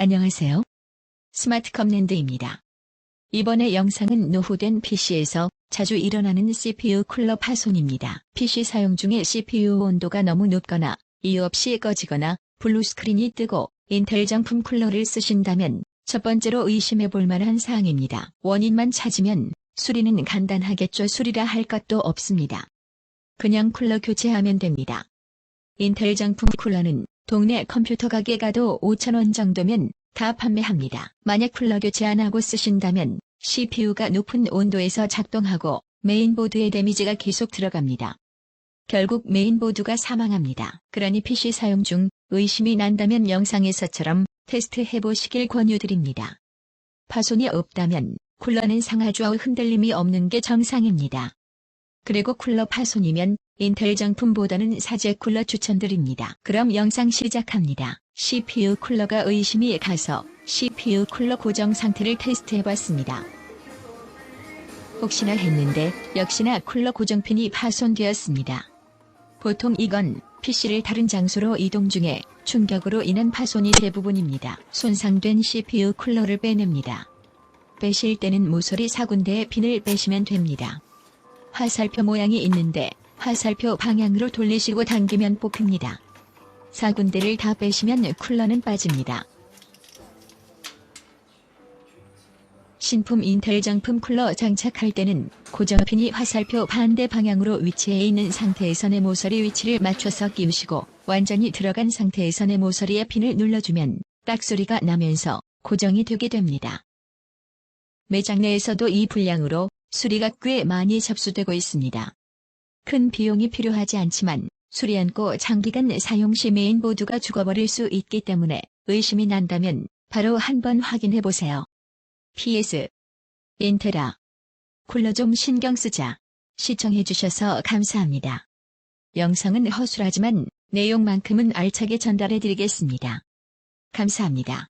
안녕하세요. 스마트컴 랜드입니다. 이번에 영상은 노후된 PC에서 자주 일어나는 CPU 쿨러 파손입니다. PC 사용 중에 CPU 온도가 너무 높거나 이유 없이 꺼지거나 블루 스크린이 뜨고 인텔 정품 쿨러를 쓰신다면 첫 번째로 의심해 볼 만한 사항입니다. 원인만 찾으면 수리는 간단하겠죠. 수리라 할 것도 없습니다. 그냥 쿨러 교체하면 됩니다. 인텔 정품 쿨러는 동네 컴퓨터 가게 가도 5,000원 정도면 다 판매합니다. 만약 쿨러 교체 안 하고 쓰신다면 CPU가 높은 온도에서 작동하고 메인보드에 데미지가 계속 들어갑니다. 결국 메인보드가 사망합니다. 그러니 PC 사용 중 의심이 난다면 영상에서처럼 테스트 해보시길 권유드립니다. 파손이 없다면 쿨러는 상하좌우 흔들림이 없는 게 정상입니다. 그리고 쿨러 파손이면 인텔 정품보다는 사제 쿨러 추천드립니다. 그럼 영상 시작합니다. CPU 쿨러가 의심이 가서 CPU 쿨러 고정 상태를 테스트해봤습니다. 혹시나 했는데 역시나 쿨러 고정핀이 파손되었습니다. 보통 이건 PC를 다른 장소로 이동 중에 충격으로 인한 파손이 대부분입니다. 손상된 CPU 쿨러를 빼냅니다. 빼실 때는 모서리 사군데에 핀을 빼시면 됩니다. 화살표 모양이 있는데 화살표 방향으로 돌리시고 당기면 뽑힙니다. 사군데를 다 빼시면 쿨러는 빠집니다. 신품 인텔 정품 쿨러 장착할 때는 고정핀이 화살표 반대 방향으로 위치해 있는 상태에서 내 모서리 위치를 맞춰서 끼우시고 완전히 들어간 상태에서 내 모서리에 핀을 눌러주면 딱 소리가 나면서 고정이 되게 됩니다. 매장 내에서도 이 분량으로 수리가 꽤 많이 접수되고 있습니다. 큰 비용이 필요하지 않지만 수리 않고 장기간 사용 시 메인 보드가 죽어버릴 수 있기 때문에 의심이 난다면 바로 한번 확인해 보세요. PS 인테라 쿨러 좀 신경 쓰자. 시청해 주셔서 감사합니다. 영상은 허술하지만 내용만큼은 알차게 전달해 드리겠습니다. 감사합니다.